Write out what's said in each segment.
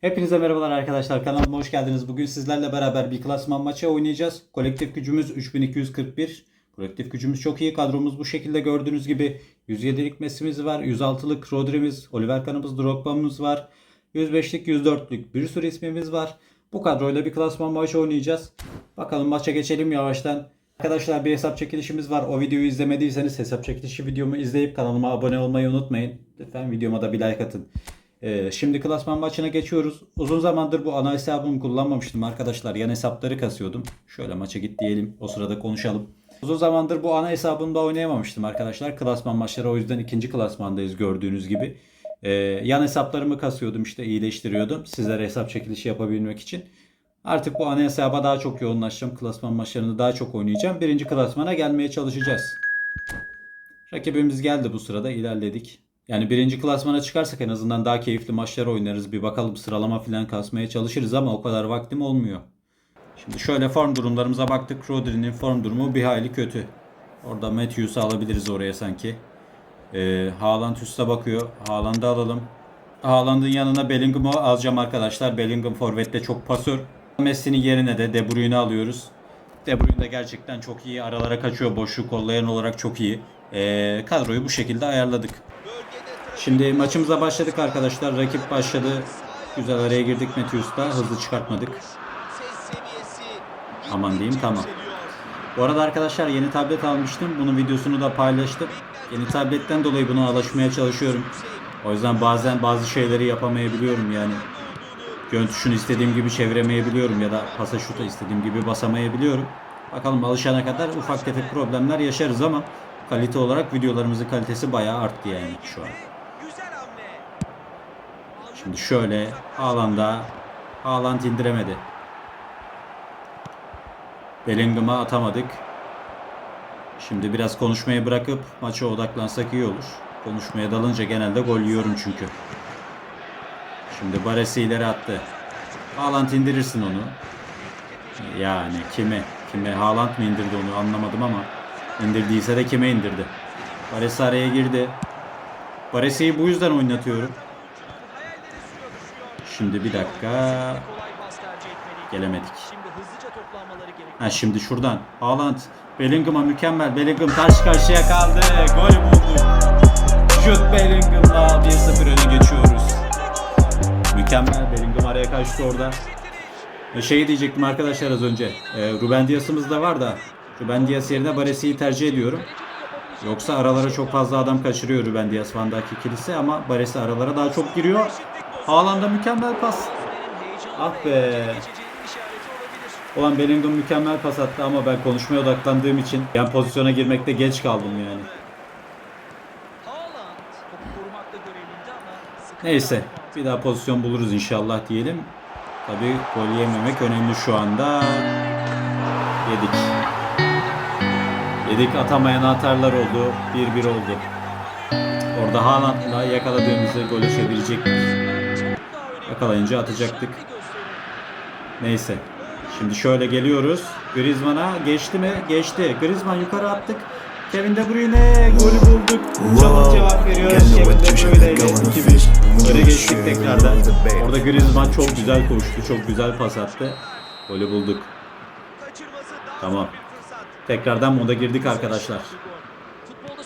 Hepinize merhabalar arkadaşlar. Kanalıma hoş geldiniz. Bugün sizlerle beraber bir klasman maçı oynayacağız. Kolektif gücümüz 3241. Kolektif gücümüz çok iyi. Kadromuz bu şekilde gördüğünüz gibi 107'lik Messi'miz var. 106'lık Rodri'miz, Oliver Kahn'ımız, Drogba'mız var. 105'lik, 104'lük bir sürü ismimiz var. Bu kadroyla bir klasman maçı oynayacağız. Bakalım maça geçelim yavaştan. Arkadaşlar bir hesap çekilişimiz var. O videoyu izlemediyseniz hesap çekilişi videomu izleyip kanalıma abone olmayı unutmayın. Lütfen videoma da bir like atın. Ee, şimdi klasman maçına geçiyoruz. Uzun zamandır bu ana hesabımı kullanmamıştım arkadaşlar. Yan hesapları kasıyordum. Şöyle maça git diyelim. O sırada konuşalım. Uzun zamandır bu ana hesabımda oynayamamıştım arkadaşlar. Klasman maçları o yüzden ikinci klasmandayız gördüğünüz gibi. Ee, yan hesaplarımı kasıyordum işte iyileştiriyordum. Sizlere hesap çekilişi yapabilmek için. Artık bu ana hesaba daha çok yoğunlaşacağım. Klasman maçlarını daha çok oynayacağım. Birinci klasmana gelmeye çalışacağız. Rakibimiz geldi bu sırada ilerledik. Yani birinci klasmana çıkarsak en azından daha keyifli maçlar oynarız. Bir bakalım sıralama falan kasmaya çalışırız ama o kadar vaktim olmuyor. Şimdi şöyle form durumlarımıza baktık. Rodri'nin form durumu bir hayli kötü. Orada Matthews'u alabiliriz oraya sanki. Ee, Haaland üste bakıyor. Haaland'ı alalım. Haaland'ın yanına Bellingham'ı alacağım arkadaşlar. Bellingham forvette çok pasör. Messi'nin yerine de De Bruyne'i alıyoruz. De Bruyne de gerçekten çok iyi. Aralara kaçıyor. Boşluğu kollayan olarak çok iyi. Ee, kadroyu bu şekilde ayarladık. Şimdi maçımıza başladık arkadaşlar. Rakip başladı. Güzel araya girdik Matthews'ta. Hızlı çıkartmadık. Aman diyeyim tamam. Bu arada arkadaşlar yeni tablet almıştım. Bunun videosunu da paylaştım. Yeni tabletten dolayı buna alışmaya çalışıyorum. O yüzden bazen bazı şeyleri yapamayabiliyorum yani. Yön tuşunu istediğim gibi çeviremeyebiliyorum ya da pasa şuta istediğim gibi basamayabiliyorum. Bakalım alışana kadar ufak tefek problemler yaşarız ama kalite olarak videolarımızın kalitesi bayağı arttı yani şu an. Şimdi şöyle Haaland'a Haaland indiremedi. Bellingham'a atamadık. Şimdi biraz konuşmayı bırakıp maça odaklansak iyi olur. Konuşmaya dalınca genelde gol yiyorum çünkü. Şimdi Baresi ileri attı. Haaland indirirsin onu. Yani kime? Kime? Haaland mı indirdi onu anlamadım ama indirdiyse de kime indirdi? Baresi araya girdi. Baresi'yi bu yüzden oynatıyorum. Şimdi bir dakika. Gelemedik. Ha şimdi şuradan. Haaland. Bellingham'a mükemmel. Bellingham karşı karşıya kaldı. Gol buldu. Jude Bellingham'la 1-0 öne geçiyoruz. Mükemmel. Bellingham araya kaçtı orada. Şey diyecektim arkadaşlar az önce. E, Ruben Dias'ımız da var da. Ruben Dias yerine Baresi'yi tercih ediyorum. Yoksa aralara çok fazla adam kaçırıyor Ruben Dias Van Dijk ikilisi ama Baresi aralara daha çok giriyor. Haaland'a mükemmel pas. Ah be. Ulan Bellingham mükemmel pas attı ama ben konuşmaya odaklandığım için yan pozisyona girmekte geç kaldım yani. Neyse bir daha pozisyon buluruz inşallah diyelim. Tabi gol yememek önemli şu anda. Yedik. Yedik atamayan atarlar oldu. 1-1 oldu. Orada Haaland'la yakaladığımızda gol açabilecektik. Yakalayınca atacaktık. Neyse. Şimdi şöyle geliyoruz. Griezmann'a geçti mi? Geçti. Griezmann yukarı attık. Kevin De Bruyne golü bulduk. Çabuk cevap veriyoruz. Kevin De Bruyne ile 2-1. Öne geçtik tekrardan. Orada Griezmann çok güzel koştu. Çok güzel pas attı. Golü bulduk. Tamam. Tekrardan moda girdik arkadaşlar. Futbolda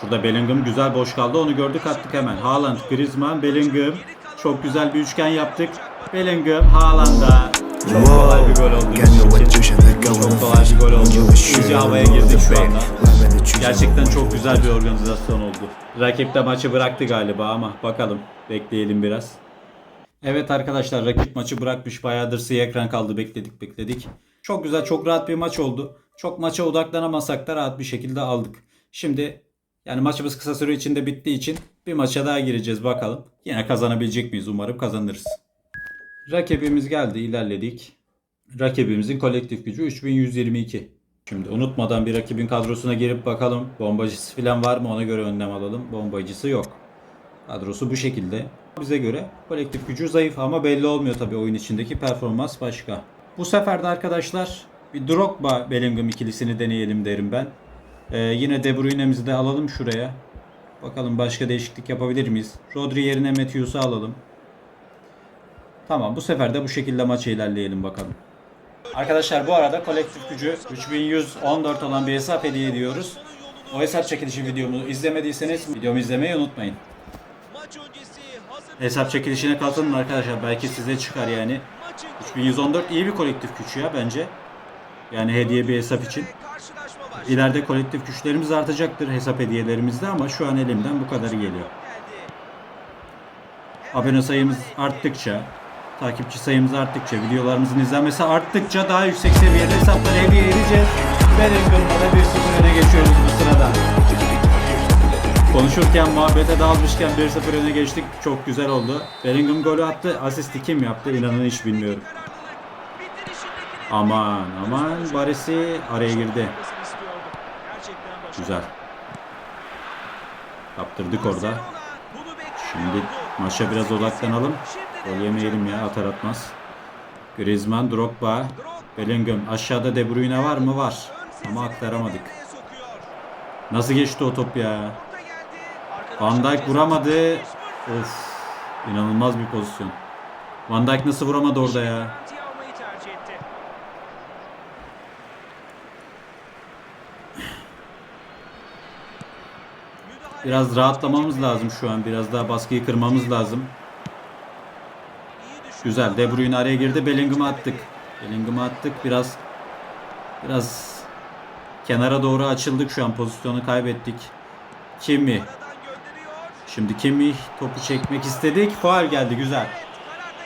Şurada Bellingham güzel boş kaldı. Onu gördük attık hemen. Haaland, Griezmann, Bellingham. Çok güzel bir üçgen yaptık. Bellingham, Haaland'a. Çok kolay bir gol oldu. Çok kolay bir gol oldu. İyice havaya girdik şu anda. Gerçekten çok güzel bir organizasyon oldu. Rakip de maçı bıraktı galiba ama bakalım. Bekleyelim biraz. Evet arkadaşlar rakip maçı bırakmış. Bayağıdır siyah ekran kaldı. Bekledik bekledik. Çok güzel çok rahat bir maç oldu. Çok maça odaklanamasak da rahat bir şekilde aldık. Şimdi yani maçımız kısa süre içinde bittiği için bir maça daha gireceğiz bakalım. Yine kazanabilecek miyiz? Umarım kazanırız. Rakibimiz geldi ilerledik. Rakibimizin kolektif gücü 3122. Şimdi unutmadan bir rakibin kadrosuna girip bakalım bombacısı falan var mı ona göre önlem alalım. Bombacısı yok. Kadrosu bu şekilde. Bize göre kolektif gücü zayıf ama belli olmuyor tabii oyun içindeki performans başka. Bu sefer de arkadaşlar bir Drogba Bellingham ikilisini deneyelim derim ben. Ee, yine De Bruyne'mizi de alalım şuraya. Bakalım başka değişiklik yapabilir miyiz? Rodri yerine Matthews'u alalım. Tamam bu sefer de bu şekilde maça ilerleyelim bakalım. Arkadaşlar bu arada kolektif gücü 3114 olan bir hesap hediye ediyoruz. O hesap çekilişi videomu izlemediyseniz videomu izlemeyi unutmayın. Hesap çekilişine katılın arkadaşlar. Belki size çıkar yani. Maçın 3114 iyi bir kolektif güç ya bence. Yani hediye bir hesap için. İleride kolektif güçlerimiz artacaktır hesap hediyelerimizde ama şu an elimden bu kadarı geliyor. Abone sayımız arttıkça, takipçi sayımız arttıkça, videolarımızın izlenmesi arttıkça daha yüksek seviyede hesapları hediye edeceğiz. Bellingham'da da 1-0 öne geçiyoruz bu sırada. Konuşurken muhabbete dalmışken 1-0 öne geçtik. Çok güzel oldu. Bellingham golü attı. Asisti kim yaptı inanın hiç bilmiyorum. Aman aman Baresi araya girdi. Güzel. Kaptırdık orada. Şimdi maça biraz odaklanalım. Gol yemeyelim ya atar atmaz. Griezmann, Drogba, Bellingham. Aşağıda De Bruyne var mı? Var. Ama aktaramadık. Nasıl geçti o top ya? Van Dijk vuramadı. Of. İnanılmaz bir pozisyon. Van Dijk nasıl vuramadı orada ya? Biraz rahatlamamız lazım şu an. Biraz daha baskıyı kırmamız lazım. Güzel. De Bruyne araya girdi. Bellingham'ı attık. Bellingham'ı attık. Biraz biraz kenara doğru açıldık şu an. Pozisyonu kaybettik. Kimi? Şimdi Kimi topu çekmek istedik. Faul geldi. Güzel.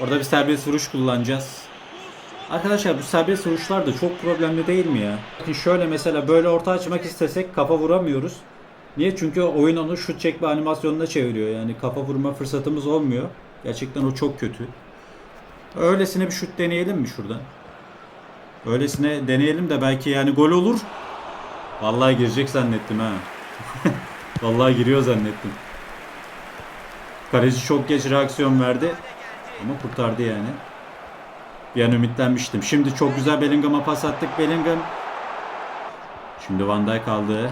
Orada bir serbest vuruş kullanacağız. Arkadaşlar bu serbest vuruşlar da çok problemli değil mi ya? Şöyle mesela böyle orta açmak istesek kafa vuramıyoruz. Niye? Çünkü oyun onu şut çekme animasyonuna çeviriyor. Yani kafa vurma fırsatımız olmuyor. Gerçekten o çok kötü. Öylesine bir şut deneyelim mi şuradan? Öylesine deneyelim de belki yani gol olur. Vallahi girecek zannettim ha. Vallahi giriyor zannettim. Kaleci çok geç reaksiyon verdi. Ama kurtardı yani. Bir an ümitlenmiştim. Şimdi çok güzel Bellingham'a pas attık. Bellingham. Şimdi Van Dijk aldı.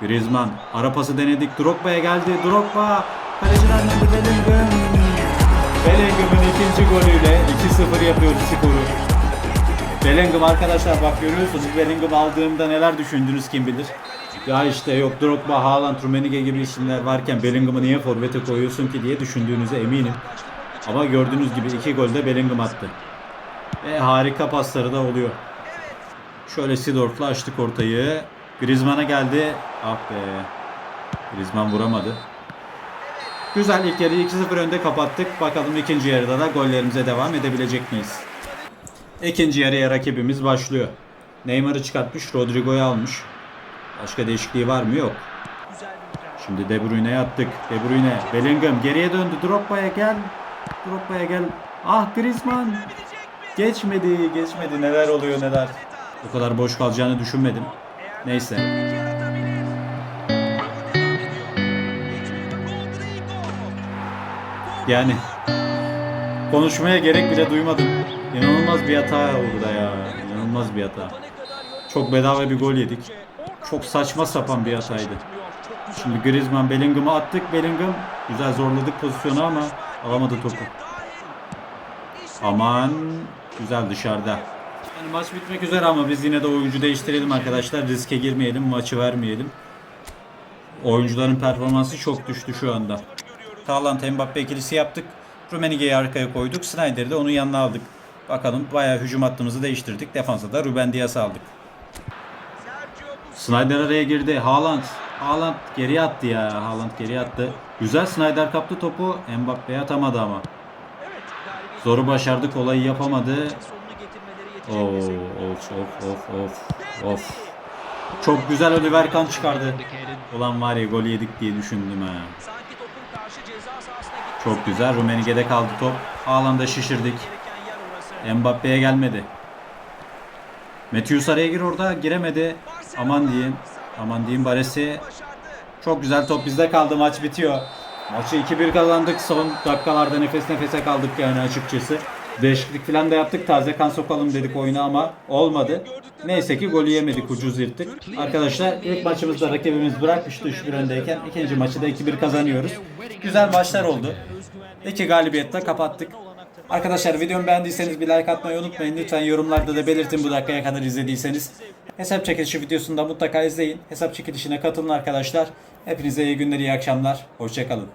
Griezmann. Ara pası denedik. Drogba'ya geldi. Drogba. Kaleciden döndü Bellingham. Bellingham'ın ikinci golüyle 2-0 yapıyoruz skoru. Bellingham arkadaşlar bak görüyorsunuz Bellingham aldığımda neler düşündünüz kim bilir. Ya işte yok Drogba, Haaland, Rummenigge gibi isimler varken Bellingham'ı niye forvete koyuyorsun ki diye düşündüğünüze eminim. Ama gördüğünüz gibi iki golde Bellingham attı. Ve harika pasları da oluyor. Şöyle Sidorf'la açtık ortayı. Griezmann'a geldi. Ah be. Griezmann vuramadı. Güzel ilk yarıyı 2-0 önde kapattık. Bakalım ikinci yarıda da gollerimize devam edebilecek miyiz? İkinci yarıya rakibimiz başlıyor. Neymar'ı çıkartmış, Rodrigo'yu almış. Başka değişikliği var mı? Yok. Şimdi De Bruyne'ye attık. De Bruyne, Bellingham geriye döndü. Drogba'ya gel. Drogba'ya gel. Ah Griezmann. Geçmedi, geçmedi. Neler oluyor neler. O kadar boş kalacağını düşünmedim. Neyse. Yani konuşmaya gerek bile duymadım. İnanılmaz bir hata oldu da ya. İnanılmaz bir hata. Çok bedava bir gol yedik. Çok saçma sapan bir hataydı. Şimdi Griezmann Bellingham'a attık. Bellingham güzel zorladık pozisyonu ama alamadı topu. Aman güzel dışarıda. Yani maç bitmek üzere ama biz yine de oyuncu değiştirelim arkadaşlar. Riske girmeyelim, maçı vermeyelim. Oyuncuların performansı çok düştü şu anda. Haaland Mbappe ikilisi yaptık. Rummenigge'yi arkaya koyduk. Snyder'i de onun yanına aldık. Bakalım bayağı hücum hattımızı değiştirdik. Defansa da Ruben Dias'ı aldık. Snyder araya girdi. Haaland. Haaland geriye attı ya. Haaland geriye attı. Güzel Snyder kaptı topu. Mbappe'ye atamadı ama. Zoru başardık. Olayı yapamadı. Oo, of of of of of. Çok güzel Oliver Kahn çıkardı. Ulan var ya gol yedik diye düşündüm ha. Çok güzel. Rummenigge'de kaldı top. Haaland'a şişirdik. Mbappe'ye gelmedi. Matthews araya gir orada. Giremedi. Aman diyeyim. Aman diyeyim Baresi. Çok güzel top bizde kaldı. Maç bitiyor. Maçı 2-1 kazandık. Son dakikalarda nefes nefese kaldık yani açıkçası. Değişiklik falan da yaptık. Taze kan sokalım dedik oyuna ama olmadı. Neyse ki golü yemedik. Ucuz yırttık. Arkadaşlar ilk maçımızda rakibimiz bırakmıştı 3-1 öndeyken. ikinci maçı da 2-1 kazanıyoruz. Güzel maçlar oldu. İki galibiyetle kapattık. Arkadaşlar videomu beğendiyseniz bir like atmayı unutmayın. Lütfen yorumlarda da belirtin bu dakikaya kadar izlediyseniz. Hesap çekilişi videosunu da mutlaka izleyin. Hesap çekilişine katılın arkadaşlar. Hepinize iyi günler, iyi akşamlar. Hoşçakalın.